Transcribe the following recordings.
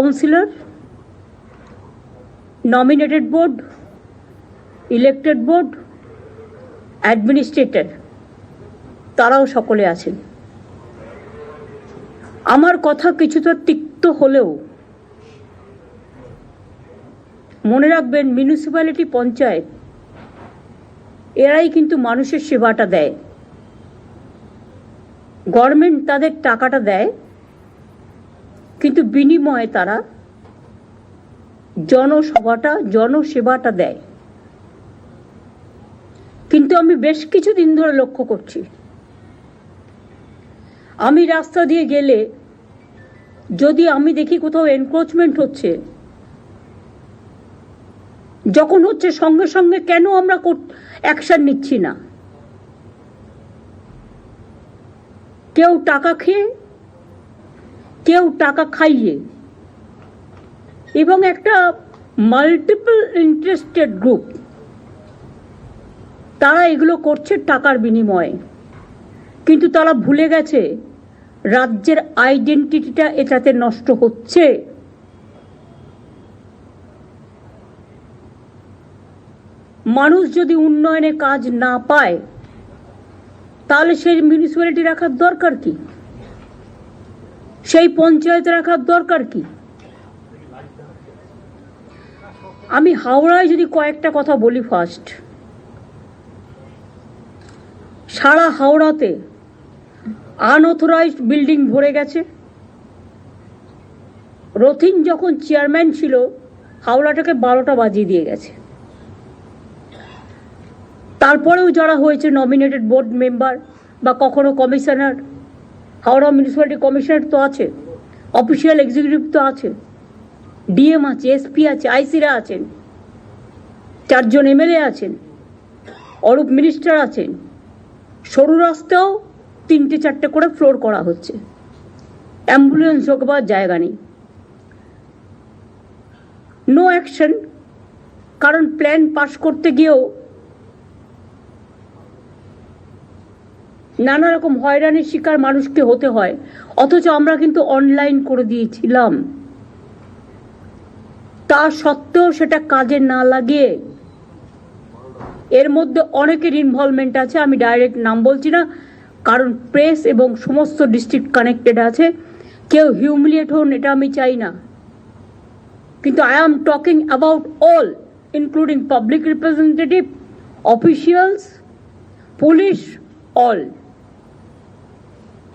Councillor nominated board elected board administrator তারাও সকলে আছেন। আমার কথা কিছুটা তিক্ত হলেও মনে রাখবেন মিউনিসিপ্যালিটি পঞ্চায়েত, এরাই কিন্তু মানুষের সেবাটা দেয়। গভর্নমেন্ট তাদের টাকাটা দেয়। কিন্তু বিনিময়ে তারা জনসভাটা, জনসেবাটা দেয়। কিন্তু আমি বেশ কিছু দিন ধরে লক্ষ্য করছি। আমি রাস্তা দিয়ে গেলে যদি আমি দেখি কোথাও এনক্রোচমেন্ট হচ্ছে, যখন হচ্ছে সঙ্গে সঙ্গে কেন আমরা অ্যাকশন নিচ্ছি না? কেউ টাকা খেয়ে কেউ টাকা খাইয়ে। এবং একটা মাল্টিপল ইন্টারেস্টেড গ্রুপ তারা এগুলো করছে টাকার বিনিময়ে। কিন্তু তারা ভুলে গেছে, রাজ্যের আইডেন্টিটিটা এটাতে নষ্ট হচ্ছে। মানুষ যদি উন্নয়নে কাজ না পায়, তাহলে সেই মিউনিসিপ্যালিটি রাখার দরকার কি? সেই পঞ্চায়েত রাখার দরকার কি? আমি হাওড়ায় যদি কয়েকটা কথা বলি ফার্স্ট সারা হাওড়াতে আনঅথরাইজড বিল্ডিং ভরে গেছে। রথিন যখন চেয়ারম্যান ছিল, হাওড়াটাকে বারোটা বাজিয়ে দিয়ে গেছে। তারপরেও যারা হয়েছে নমিনেটেড বোর্ড মেম্বার বা কখনো কমিশনার হাওড়া মিউনিসিপ্যালিটি কমিশনার তো আছে অফিসিয়াল এক্সিকিউটিভ তো আছে ডিএম আছে এসপি আছে আইসিরা আছেন, চারজন এমএলএ আছেন, অরূপ মিনিস্টার আছেন, সরু রাস্তাও তিনটে চারটে করে ফ্লোর করা হচ্ছে অ্যাম্বুলেন্স ঢোকবার জায়গা নেই। নো অ্যাকশন কারণ প্ল্যান পাশ করতে গিয়েও নানা রকম হয়রানির শিকার মানুষকে হতে হয়। অথচ আমরা কিন্তু অনলাইন করে দিয়েছিলাম। তা সত্ত্বেও সেটা কাজে না লাগে। এর মধ্যে অনেকের ইনভলভমেন্ট আছে, আমি ডাইরেক্ট নাম বলছি না, কারণ প্রেস এবং সমস্ত ডিস্ট্রিক্ট কানেক্টেড আছে। কেউ হিউমিলিয়েট হন, এটা আমি চাই না। কিন্তু I am talking about all including public representative officials police all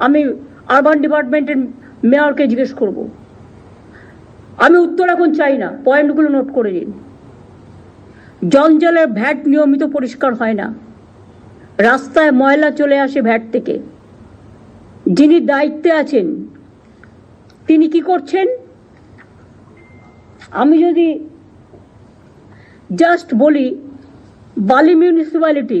urban ডিপার্টমেন্টের মেয়রকে জিজ্ঞেস করব। আমি উত্তর এখন চাই না পয়েন্টগুলো নোট করে দিন। জঞ্জালের ভ্যাট নিয়মিত পরিষ্কার হয় না। রাস্তায় ময়লা চলে আসে ভ্যাট থেকে। যিনি দায়িত্বে আছেন, তিনি কি করছেন? আমি যদি জাস্ট বলি, বালি মিউনিসিপ্যালিটি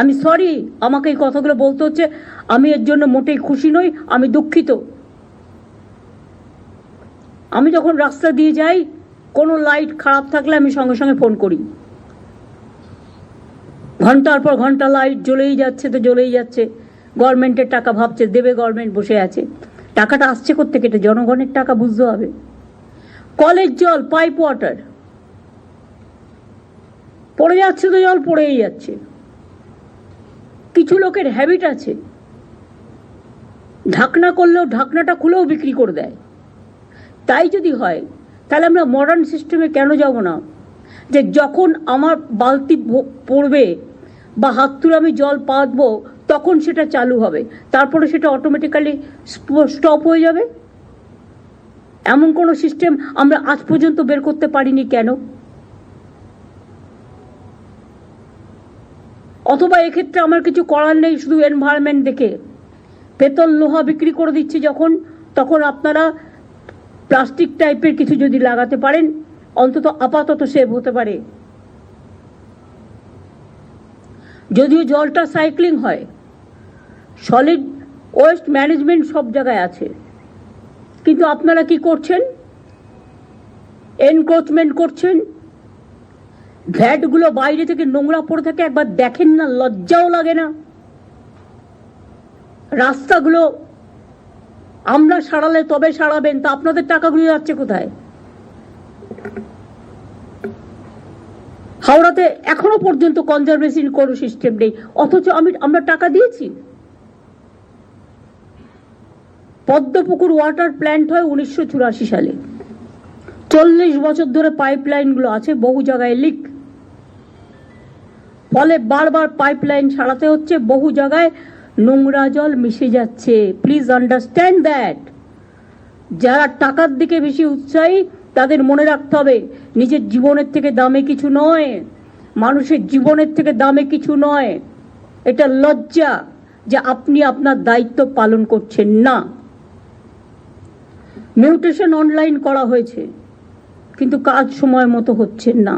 আমি সরি আমাকে এই কথাগুলো বলতে হচ্ছে। আমি এর জন্য মোটেই খুশি নই, আমি দুঃখিত। আমি যখন রাস্তা দিয়ে যাই, কোনো লাইট খারাপ থাকলে আমি সঙ্গে সঙ্গে ফোন করি। ঘণ্টার পর ঘণ্টা লাইট জ্বলেই যাচ্ছে তো জ্বলেই যাচ্ছে। গভর্নমেন্টের টাকা ভাবছে, দেবে গভর্নমেন্ট বসে আছে। টাকাটা আসছে করতে কেটে জনগণের টাকা, বুঝতে হবে। কলের জল পাইপ ওয়াটার পড়ে যাচ্ছে তো জল, পড়েই যাচ্ছে। কিছু লোকের হ্যাবিট আছে। ঢাকনা করলেও ঢাকনাটা খুলেও বিক্রি করে দেয়। তাই যদি হয়, তাহলে আমরা মডার্ন সিস্টেমে কেন যাব না? যে যখন আমার বালতি পড়বে বা হাত তুলে আমি জল পাতবো, তখন সেটা চালু হবে। তারপরে সেটা অটোমেটিক্যালি স্টপ হয়ে যাবে। এমন কোনো সিস্টেম আমরা আজ পর্যন্ত বের করতে পারিনি কেন? অথবা এক্ষেত্রে আমার কিছু করার নেই, শুধু এনভায়রনমেন্ট দেখে। পেতল লোহা বিক্রি করে দিচ্ছে যখন, তখন আপনারা প্লাস্টিক টাইপের কিছু যদি লাগাতে পারেন, অন্তত আপাতত সেভ হতে পারে। যদিও জলটা সাইক্লিং হয় সলিড ওয়েস্ট ম্যানেজমেন্ট সব জায়গায় আছে। কিন্তু আপনারা কি করছেন? এনক্রোচমেন্ট করছেন ভ্যাটগুলো বাইরে থেকে নোংরা পড়ে থাকে, একবার দেখেন না, লজ্জাও লাগে না। রাস্তাগুলো আমরা সারালে তবে সারাবেন, তা আপনাদের টাকাগুলো যাচ্ছে কোথায়? হাওড়াতে এখনও পর্যন্ত কনজারভেশন কোনো সিস্টেম নেই, অথচ আমি, আমরা টাকা দিয়েছি। পদ্মপুকুর ওয়াটার প্ল্যান্ট হয় উনিশশো চুরাশি সালে। চল্লিশ বছর ধরে পাইপলাইনগুলো আছে, বহু জায়গায় লিক ফলে বারবার পাইপ লাইন সারাতে হচ্ছে, বহু জায়গায় নোংরা জল মিশে যাচ্ছে। প্লিজ আন্ডারস্ট্যান্ড দ্যাট যারা টাকার দিকে বেশি উৎসাহী, তাদের মনে রাখতে হবে, নিজের জীবনের থেকে দামে কিছু নয়। মানুষের জীবনের থেকে দামে কিছু নয়। এটা লজ্জা যে আপনি আপনার দায়িত্ব পালন করছেন না। মিউটেশন অনলাইন করা হয়েছে, কিন্তু কাজ সময় মতো হচ্ছে না।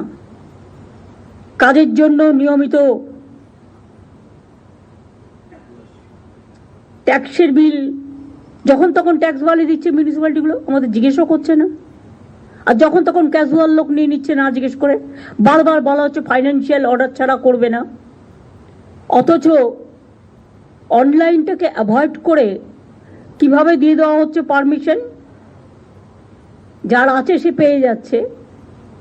কাজের জন্য নিয়মিত ট্যাক্সের বিল, যখন তখন ট্যাক্স বাড়িয়ে দিচ্ছে মিউনিসিপ্যালিটিগুলো আমাদের জিজ্ঞেসও করছে না। আর যখন তখন ক্যাজুয়াল লোক নিয়ে নিচ্ছে না জিজ্ঞেস করে। বারবার বলা হচ্ছে ফাইন্যান্সিয়াল অর্ডার ছাড়া করবে না। অথচ অনলাইনটাকে অ্যাভয়েড করে কীভাবে দিয়ে দেওয়া হচ্ছে পারমিশন যার আছে সে পেয়ে যাচ্ছে।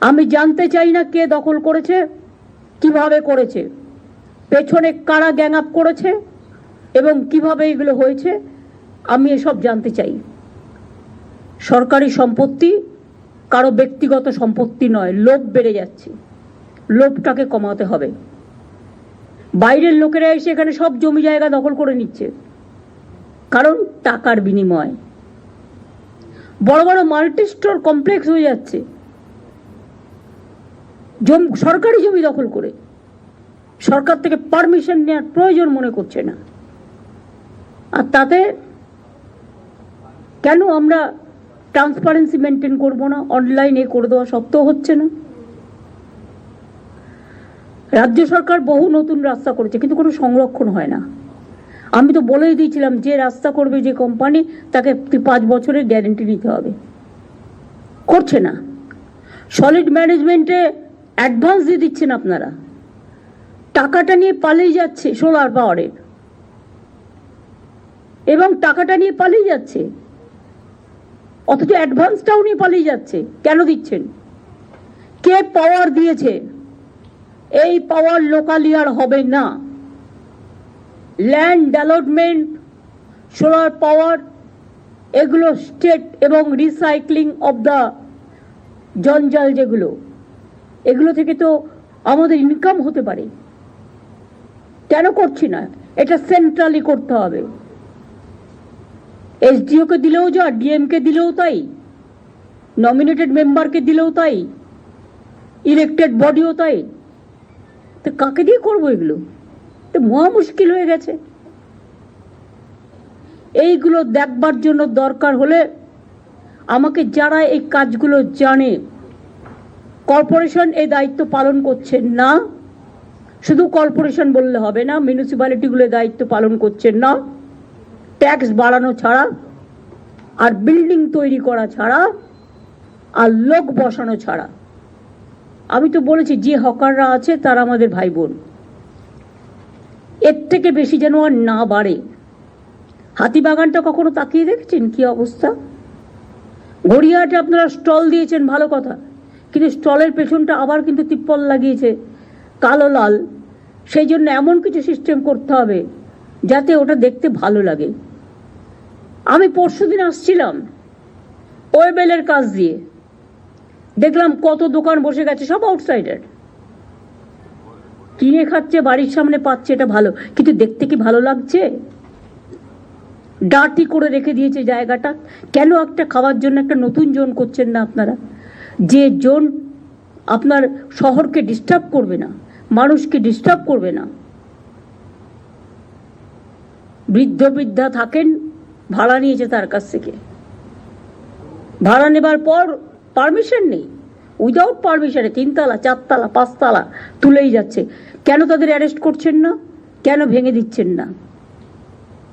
আমি জানতে চাই না কে দখল করেছে, কীভাবে করেছে, পেছনে কারা গ্যাং আপ করেছে এবং কীভাবে এগুলো হয়েছে, আমি এসব জানতে চাই। সরকারি সম্পত্তি কারও ব্যক্তিগত সম্পত্তি নয়, লোভ বেড়ে যাচ্ছে। লোভটাকে কমাতে হবে। বাইরের লোকেরা এসে এখানে সব জমি জায়গা দখল করে নিচ্ছে। কারণ টাকার বিনিময়। বড় বড় মাল্টি স্টোর কমপ্লেক্স হয়ে যাচ্ছে। সরকারি জমি দখল করে। সরকার থেকে পারমিশন নেওয়ার প্রয়োজন মনে করছে না। আর তাতে কেন আমরা ট্রান্সপারেন্সি মেনটেন করব না? অনলাইনে করে দেওয়া সত্ত্বেও হচ্ছে না। রাজ্য সরকার বহু নতুন রাস্তা করেছে, কিন্তু কোনো সংরক্ষণ হয় না। আমি তো বলেই দিয়েছিলাম, যে রাস্তা করবে যে কোম্পানি তাকে পাঁচ বছরের গ্যারেন্টি নিতে হবে। করছে না। সলিড ম্যানেজমেন্টে অ্যাডভান্স দিয়ে দিচ্ছেন আপনারা। টাকাটা নিয়ে পালিয়ে যাচ্ছে সোলার পাওয়ারের। এবং টাকাটা নিয়ে পালিয়ে যাচ্ছে। অথচ অ্যাডভান্সটাও নিয়ে পালিয়ে যাচ্ছে। কেন দিচ্ছেন? কে পাওয়ার দিয়েছে? এই পাওয়ার লোকালিয়ার হবে না। ল্যান্ড ডেভেলপমেন্ট সোলার পাওয়ার এগুলো স্টেট এবং রিসাইক্লিং অব দ্য জঞ্জাল যেগুলো। এগুলো থেকে তো আমাদের ইনকাম হতে পারে। কেন করছি না? এটা সেন্ট্রালি করতে হবে। এসডিওকে দিলেও যা ডিএমকে দিলেও তাই। নমিনেটেড মেম্বারকে দিলেও তাই। ইলেক্টেড বডিও তাই। তো কাকে দিয়ে করব এগুলো? তো মহা মুশকিল হয়ে গেছে। এইগুলো দেখবার জন্য দরকার হলে আমাকে যারা এই কাজগুলো জানে কর্পোরেশন এই দায়িত্ব পালন করছেন না। শুধু কর্পোরেশন বললে হবে না, মিউনিসিপ্যালিটিগুলো দায়িত্ব পালন করছেন না। ট্যাক্স বাড়ানো ছাড়া আর বিল্ডিং তৈরি করা ছাড়া আর লোক বসানো ছাড়া। আমি তো বলেছি, যে হকাররা আছে তারা আমাদের ভাই বোন এর থেকে বেশি যেন আর না বাড়ে। হাতিবাগানটা কখনো তাকিয়ে দেখেছেন কি অবস্থা? গড়িয়াহাটে আপনারা স্টল দিয়েছেন, ভালো কথা। কিন্তু স্টলের পেছনটা আবার কিন্তু তিপ্পল লাগিয়েছে, কালো লাল। সেই জন্য এমন কিছু সিস্টেম করতে হবে যাতে ওটা দেখতে ভালো লাগে। আমি পরশু দিন আসছিলাম ওয়েবেলের কাজ দিয়ে। দেখলাম কত দোকান বসে গেছে, সব আউটসাইডার কিনে খাচ্ছে, বাড়ির সামনে পাচ্ছে, এটা ভালো। কিন্তু দেখতে কি ভালো লাগছে? ডার্টি করে রেখে দিয়েছে জায়গাটা। কেন একটা খাওয়ার জন্য একটা নতুন জোন করছেন না আপনারা? যে জোন আপনার শহরকে ডিস্টার্ব করবে না, মানুষকে ডিস্টার্ব করবে না। বৃদ্ধ বৃদ্ধা থাকেন, ভাড়া নিয়েছে তার কাছ থেকে। ভাড়া নেবার পর পারমিশন নেই। উইদাউট পারমিশনে তিনতলা, চারতলা, পাঁচতলা তুলেই যাচ্ছে। কেন তাদের অ্যারেস্ট করছেন না? কেন ভেঙে দিচ্ছেন না?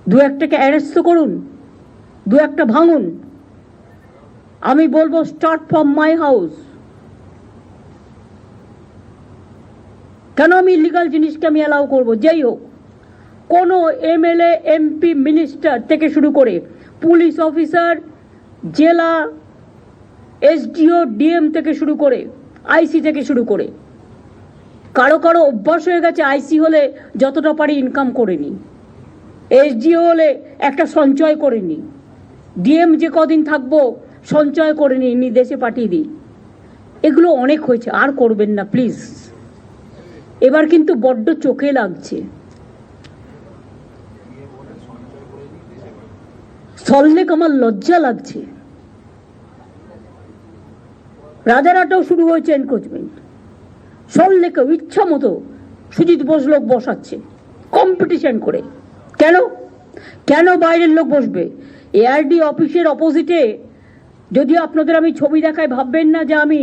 দু একটাকে অ্যারেস্ট তো করুন, দু একটা ভাঙুন। আমি বলব স্টার্ট ফ্রম মাই হাউস কেন আমি ইলিগাল জিনিসকে আমি অ্যালাউ করব? যেই হোক, কোনো এমএলএ এমপি মিনিস্টার থেকে শুরু করে পুলিশ অফিসার জেলা এসডিও ডিএম থেকে শুরু করে আইসি থেকে শুরু করে, কারও কারও অভ্যাস হয়ে গেছে আইসি হলে যতটা পারি ইনকাম করে নিই এসডিও হলে একটা সঞ্চয় করে নিই ডিএম যে কদিন থাকব সঞ্চয় করে নিই নি দেশে পাঠিয়ে দিই। এগুলো অনেক হয়েছে, আর করবেন না প্লিজ এবার কিন্তু বড্ড চোখে লাগছে। সল্লেক আমার লজ্জা লাগছে। রাজারাটাও শুরু হয়েছে এনক্রোচমেন্ট সল্লেকেও ইচ্ছা মতো সুজিত বোস লোক বসাচ্ছে কম্পিটিশন করে। কেন? কেন বাইরের লোক বসবে? এআরডি অফিসের অপোজিটে যদি আপনাদের আমি ছবি দেখায় ভাববেন না যে আমি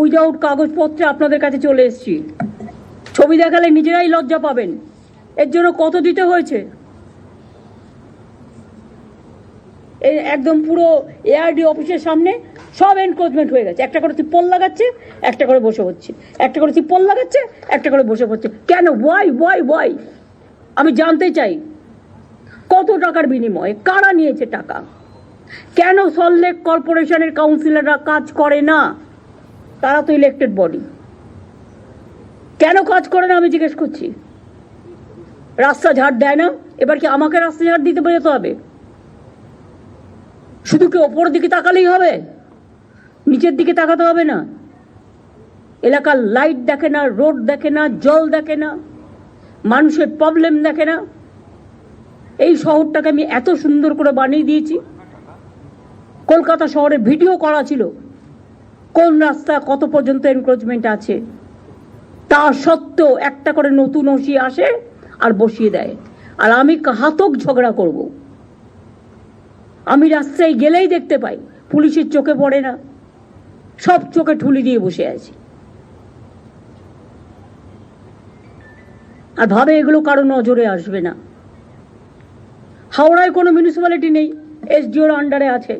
উইদাউট কাগজপত্রে আপনাদের কাছে চলে এসেছি। ছবি দেখালে নিজেরাই লজ্জা পাবেন। এর জন্য কত দিতে হয়েছে? একদম পুরো এআরডি অফিসের সামনে সব এনক্রোচমেন্ট হয়ে গেছে। একটা করে তিপ্পল লাগাচ্ছে, একটা করে বসে হচ্ছে। একটা করে তিপ্পল লাগাচ্ছে, একটা করে বসে পড়ছে কেন? ওয়াই ওয়াই ওয়াই আমি জানতে চাই। কত টাকার বিনিময়ে? কারা নিয়েছে টাকা? কেন সল্লেক কর্পোরেশনের কাউন্সিলররা কাজ করে না? তারা তো ইলেক্টেড বডি কেন কাজ করে না আমি জিজ্ঞেস করছি। রাস্তা ঝাড় দেয় না, এবার কি আমাকে রাস্তা ঝাড় দিতে বেরোতে হবে? শুধু কি ওপরের দিকে তাকালেই হবে? নিচের দিকে তাকাতে হবে না। এলাকার লাইট দেখে না রোড দেখে না, জল দেখে না, মানুষের প্রবলেম দেখে না। এই শহরটাকে আমি এত সুন্দর করে বানিয়ে দিয়েছি। কলকাতা শহরে ভিডিও করা ছিল। কোন রাস্তা কত পর্যন্ত এনক্রোচমেন্ট আছে? তা সত্ত্বেও একটা করে নতুন ওসি আসে আর বসিয়ে দেয়। আর আমি হাতক ঝগড়া করব। আমি রাস্তায় গেলেই দেখতে পাই, পুলিশের চোখে পড়ে না। সব চোখে ঠুলি দিয়ে বসে আছে। আর ভাবে এগুলো কারও নজরে আসবে না। হাওড়ায় কোনো মিউনিসিপ্যালিটি নেই এসডিওর আন্ডারে আছে।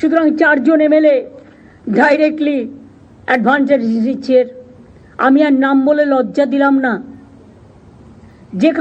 সুতরাং চারজন এমএলএ ডাইরেক্টলি অ্যাডভান্টেজ দিচ্ছে আমি আর নাম বলে লজ্জা দিলাম না। যেখানে